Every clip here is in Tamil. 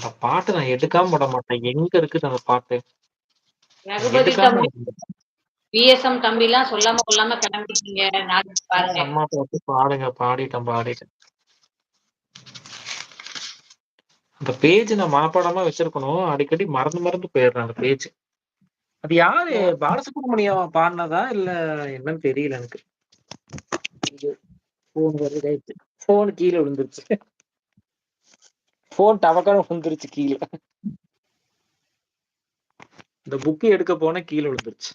அந்த பாட்ட நான் எடுக்காம விட மாட்டேன். எங்க இருக்குது அந்த பாட்டு? ரகுபதி தம்பி, விஎஸ்எம் தம்பிலாம் சொல்லாம கொள்ளாம கிளம்பிட்டீங்க. நாளைக்கு பாருங்க. அம்மா பாட்டு பாடுங்க. பாடிட்டேன், பாடிட்டேன். அந்த பேஜ் நான் மனப்பாடமா வச்சிருக்கணும். அடிக்கடி மறந்து மறந்து போயிடுறேன் அந்த பேஜ். அது யாரு! பாலசுப்ரமணியம் பாடுனதா? இல்ல என்னன்னு தெரியல எனக்கு. இதாயிடுச்சு. ஃபோன் கீழ விழுந்துருச்சு. ஃபோன் டபக்குன்னு விழுந்துருச்சு கீழ. இந்த புக் எடுக்க போனேன் கீழ விழுந்துருச்சு.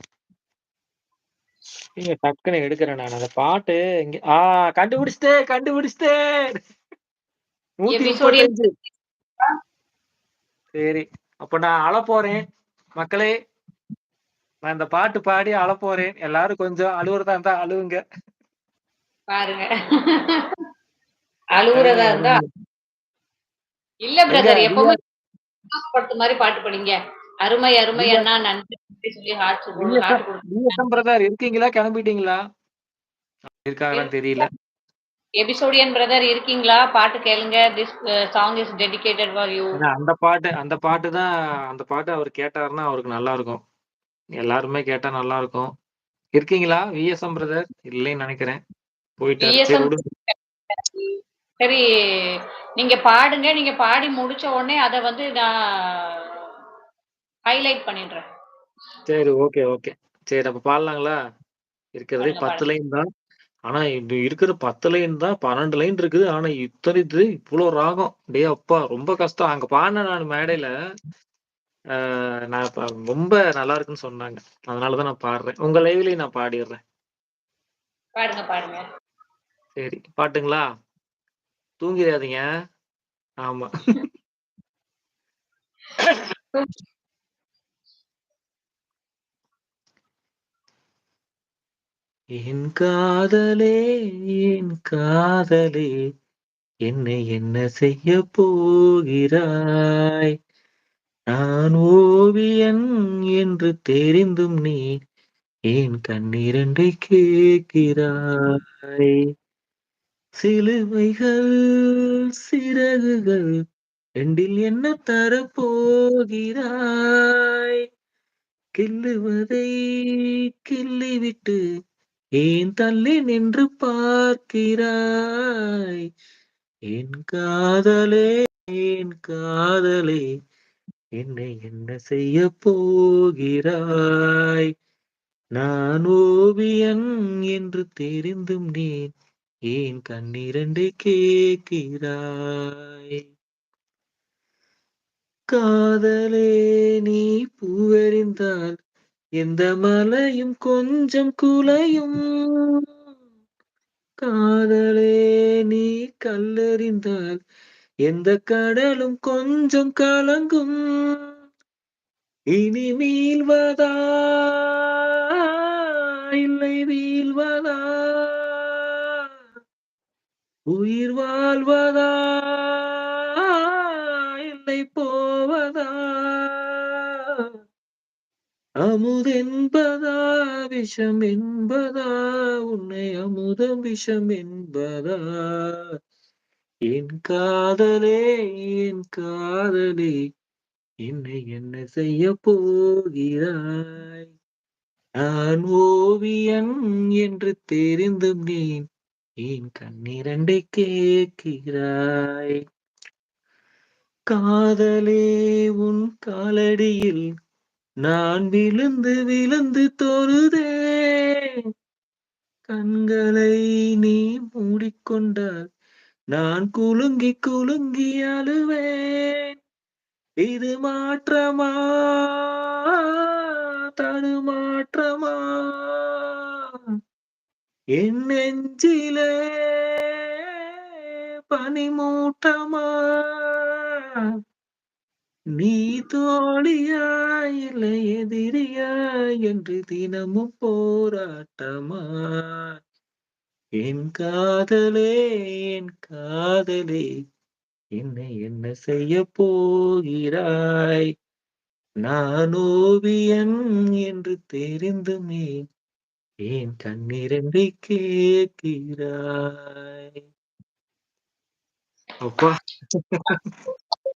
ஏங்க டக்குன்னு எடுக்கிறேன் நான். அந்த பாட்டு இங்க ஆ கண்டுபிடிச்சுட்டேன், கண்டுபிடிச்சுட்டேன். எபிசோடியன் 135 சரி. அப்ப நான் அழப்போறேன். மக்களே! நான் இந்த பாட்டு பாடி அழப்போறேன். எல்லாரும் கொஞ்சம் அழுவுறதா இருந்தா அழுவுங்க. பாருங்க. அழுவுறதா இருந்தா. இல்ல பிரதர் எப்பவுமே மாரி பாட்டு படிங்க. அருமை அருமை அண்ணா நன்றி சொல்லி ஹார்ட் பிரதர் இருக்கீங்களா? கிளம்பிட்டீங்களா? இருக்காங்களான்னு தெரியல. எபிசோடியன் பிரதர் இருக்கீங்களா? பாட்டு கேளுங்க. This song is dedicated for you. அந்த பாட்டு அந்த பாட்டு தான் அந்த பாட்டு அவரு கேட்டாருன்னா, அவருக்கு நல்லா இருக்கும். எல்லாருமே கேட்டா நல்லா இருக்கும். இருக்கீங்களா? VSM brother? இல்லைன்னு நெனைக்கிறேன். போயிட்டாரு. சரி நீங்க பாடுங்க. நீங்க பாடி முடிச்ச உடனே அத வந்து நான் ஹைலைட் பண்ணிடுறேன். சரி. Okay, okay. சரி அப்ப பாடலாங்களா? இருக்கிறதே பாடுங்க, 10 பாடுங்க. லைன் தான். ஆனா இது இருக்கிற 10 லைன் தான் 12 லைன் இருக்குது. ஆனா இத்தன இது இவ்ளோ ராகம். டேய் அப்பா! ரொம்ப கஷ்டம். அங்க பாடுனேன் நானு மேடையில. நான் ரொம்ப நல்லா இருக்குன்னு சொன்னாங்க. அதனால தான் நான் பாடுறேன். உங்க லைவ்லயும் நான் பாடிர்றேன். பாடுங்க, பாடுங்க. சரி. பாட்டுங்களா? தூங்கிடாதீங்க ஆமா. என் காதலே என் காதலே என்னை என்ன செய்ய போகிறாய்? நான் ஓவியன் என்று தெரிந்தும் நீ ஏன் கண்ணீரண்டை கேட்கிறாய்? சிலுவைகள், சிறகுகள் ரெண்டில் என்ன தரப்போகிறாய்? கில்லுவதை கிள்ளிவிட்டு ஏன் தள்ளி நின்று பார்க்கிறாய்? என் காதலே என் காதலே என்னை என்ன செய்ய போகிறாய்? நான் ஓவியன் என்று தெரிந்தும் நீ ஏன் கண்ணிரண்டு கேட்கிறாய்? காதலே நீ பூவெறிந்தால் எந்த மலையும் கொஞ்சம் குலையும். காதலே நீ கல்லறிந்தால் எந்த கடலும் கொஞ்சம் கலங்கும். இனி மீள்வதா? உயிர் வாழ்வதா? இல்லை போவதா? அமுதென்பதா? விஷம் என்பதா? உன்னை அமுதம் விஷம் என்பதா? என் காதலே என் காதலே என்னை என்ன செய்ய போகிறாய்? நான் ஓவியன் என்று தெரிந்தும் நீ ஏன் கண்ணிரண்டை கேட்கிறாய்? காதலே உன் காலடியில் நான் விழுந்து விழுந்து தொழுதேன். கண்களை நீ மூடிக்கொண்டால் நான் குலுங்கி குலுங்கி அழுவேன். இது மாற்றமா? தடுமாற்றமா? என் நெஞ்சிலே பனிமூட்டமா? நீ தோழியாய் இல்லை எதிரியா? என்று தினமும் போராட்டமா? என் காதலே என் காதலே என்னை என்ன செய்யப் போகிறாய்? நான் ஓவியன் என்று தெரிந்துமே ஏன் கண்ணிரண்டை கேட்கிறாய்? அப்பா!